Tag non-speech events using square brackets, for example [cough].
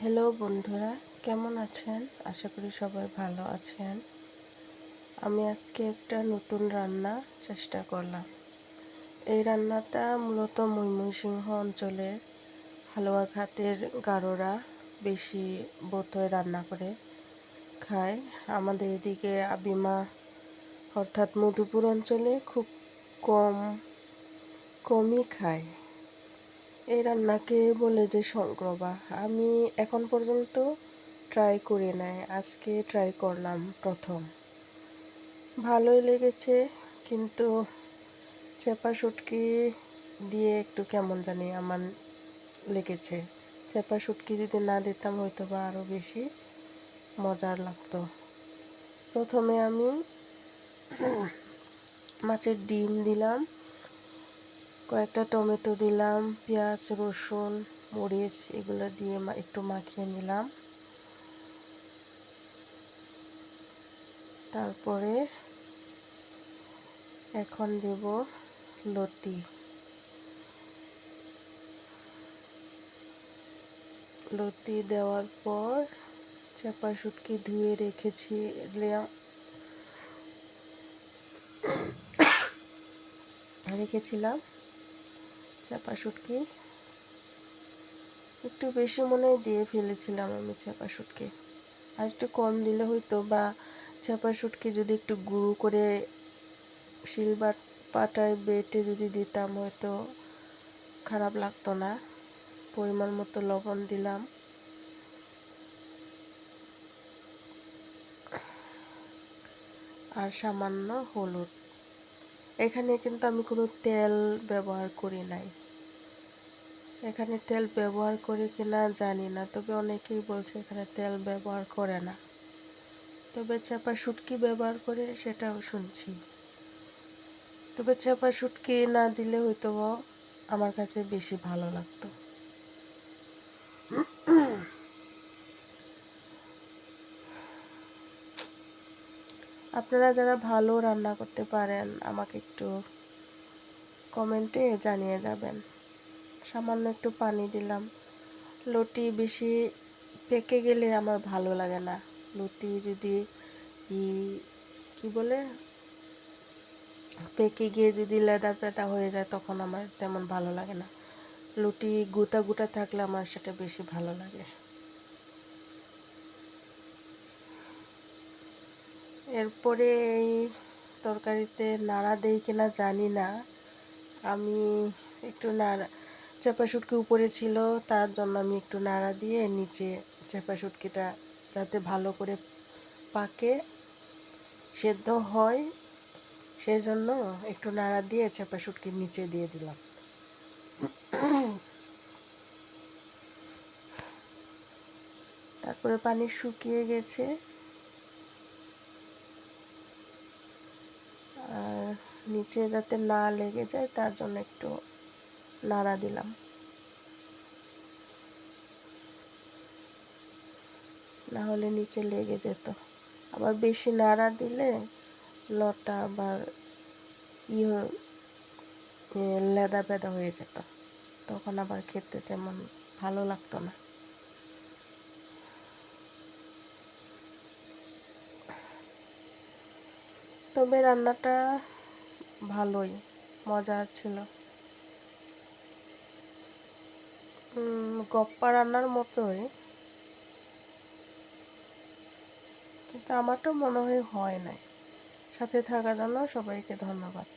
Hello বন্ধুরা। কেমন আছেন? আশা করি সবাই ভালো আছেন। আমি আজকে একটা নতুন রান্না চেষ্টা করলাম। এই রান্নাটা মূলত ময়মনসিংহ অঞ্চলের হালুয়াঘাটের গারোরা বেশি বোধহয় রান্না করে খায়। আমাদের এদিকে আবিমা, অর্থাৎ মধুপুর অঞ্চলে খুব কম, কমই খায়। এই রান্নাকে বলে যে শঙ্করবা আমি এখন পর্যন্ত ট্রাই করি নাই, আজকে ট্রাই করলাম প্রথম। ভালোই লেগেছে, কিন্তু চেপা শুটকি দিয়ে একটু কেমন জানি আমার লেগেছে। চেপা শুটকি যদি না দিতাম হয়তো বা আরও বেশি মজার লাগতো। প্রথমে আমি মাছের ডিম দিলাম কয়েকটা টমেটো দিলাম, পেঁয়াজ, রসুন, মরিচ, এগুলো দিয়ে একটু মাখিয়ে নিলাম। তারপরে এখন দেব লতি। লতি দেওয়ার পর চাপা শুটকি ধুয়ে রেখেছি [coughs] রেখেছিলাম। চাপা শুটকি একটু বেশি মনে দিয়ে ফেলেছিলাম আমি চাপা শুটকি আর একটু কম দিলে হয়তো বা চাপা শুটকি যদি একটু গুঁড়ো করে শিলবাট পাটায় বেটে যদি দিতাম হয়তো খারাপ লাগতো না। পরিমাণ মতো লবণ দিলাম। আর সামান্য হলুদ। এখানে কিন্তু আমি কোনো তেল ব্যবহার করি নাই। এখানে তেল ব্যবহার করে কিনা জানি না, তবে অনেকেই বলছে এখানে তেল ব্যবহার করে না। তবে চাপা শুটকি ব্যবহার করে সেটাও শুনছি। তবে চাপা শুটকি না দিলে হয়তো আমার কাছে বেশি ভালো লাগতো। আপনারা যারা ভালো রান্না করতে পারেন, আমাকে একটু কমেন্টে জানিয়ে যাবেন। সামান্য একটু পানি দিলাম। লুটি বেশি পেকে গেলে আমার ভালো লাগে না। লুটি যদি ই, কি বলে? পেকে গিয়ে যদি লেদা পেদা হয়ে যায়, তখন আমার তেমন ভালো লাগে না। লুটি গুটা গুটা থাকলে আমার সেটা বেশি ভালো লাগে। এরপরে এই তরকারিতে নাড়া দেই কিনা জানি না। আমি একটু নাড়া, চেপা শুটকি উপরে ছিল, তার জন্য আমি একটু নাড়া দিয়ে নিচে চেপা শুটকিটা যাতে ভালো করে পাকে, সেদ্ধ হয় সেই জন্য একটু নাড়া দিয়ে চেপা শুটকির নিচে দিয়ে দিলাম। তারপরে পানি শুকিয়ে গেছে আর নিচে যাতে না লেগে যায়, তার জন্য একটু নাড়া দিলাম। না হলে নিচে লেগে যেত। আবার বেশি নাড়া দিলে লতা আবার ইয়ে লেদা পেদা হয়ে যেত। তখন আবার খেতে তেমন ভালো লাগতো না। তবে রান্নাটা ভালোই, মজার ছিল। গপ্পা রান্নার মতোই। কিন্তু আমারটা মনে হয় হয় নাই। সাথে থাকার জন্য সবাইকে ধন্যবাদ।